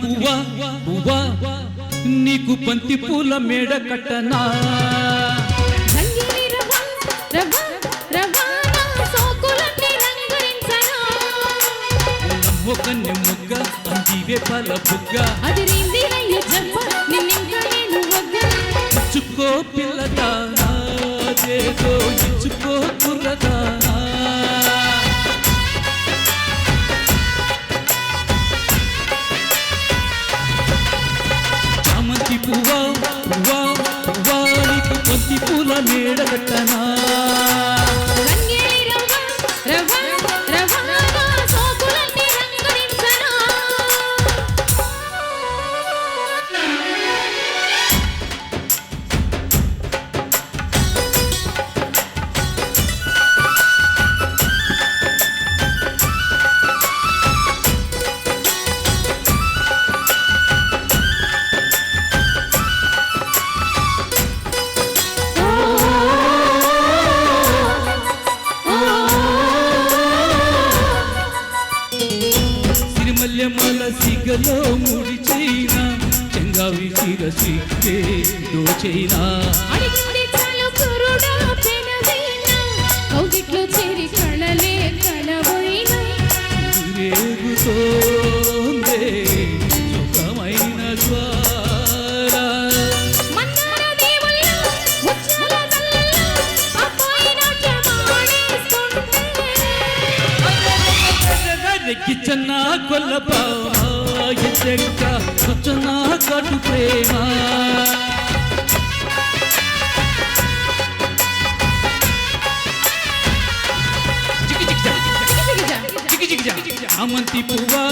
పువ్వా పువ్వా నీకు బంతి పూల మేడ కట్టనా. నమ్మొకన్ని ముగ్గ అందివే పాల బుగ్గ అదిరింది అయ్యో జబ్బ, నిన్నింకా నేను వగ్గ. ఇచ్చుకో పిల్లదానా దేదో ఇచ్చుకో కుర్రదానా పువ్వా పువ్వా పువ్వా నీకు బంతి పూల మేడ కట్టనా రంగిని రవ్వ, రవ్వ, సిగలో ముడి చైనా చెంగావి సిర సిక్కే దోచైనా. కౌగిట్లో చేరి కళలే రేగుతోందే సుఖమైన జ్వాల ఎక్కిచ్చన్నా కొల్లపాయక సొచ్చన కటు ప్రేమ. అమంతి పువ్వా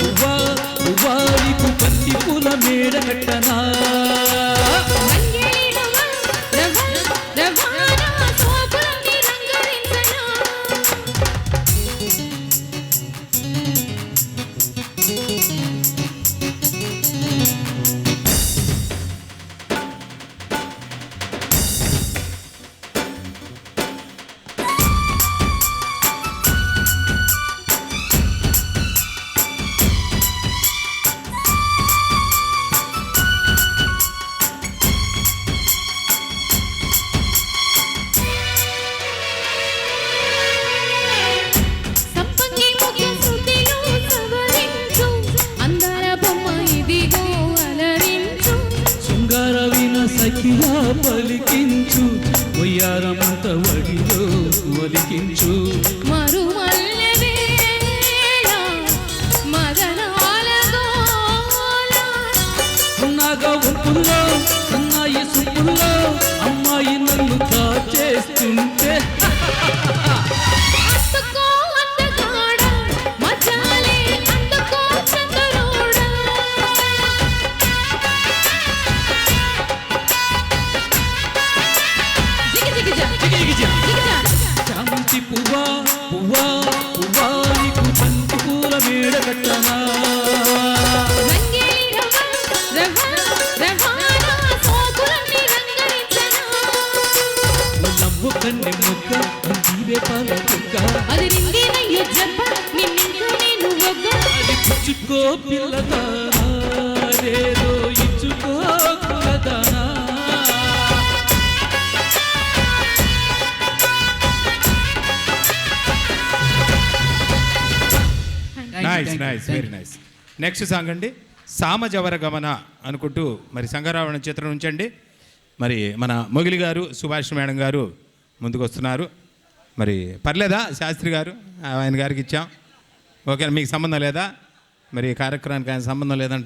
పువ్వా పువ్వా నీకు పూల మేడ కట్టనా. సఖిలా పలికించు వయ్యారమంత వడిలో ఒలికించు. గోల ఉన్నాగా ఒప్పుల్లో అన్నాయి సుప్పుల్లో అమ్మాయి నన్ను కాచేస్తుంటే చామంతి పువ్వా పువ్వా పువ్వా నీకు బంతి పూల మేడ కట్టనా? నవ్వు కన్నె ముక్క అందివే పాల బుగ్గ అది నింగినయ్య జబ్బ నిన్నింకా నేను ఒగ్గ అది పుచ్చుకో పిల్లదానా nice nice very nice next song అండి సామజవర గమన అనుకుంటూ మరి సంగరావణ చిత్రం ఉంచండి. మరి మన మొగిలి గారు సుభాష్ మేడం గారు ముందుకు వస్తున్నారు మరి పర్లేదా శాస్త్రి గారు? ఆయన గారికి ఇచ్చాం. ఓకే మీకు సంబంధం లేదా? మరి కార్యక్రమానికి ఆయన సంబంధం లేదంటే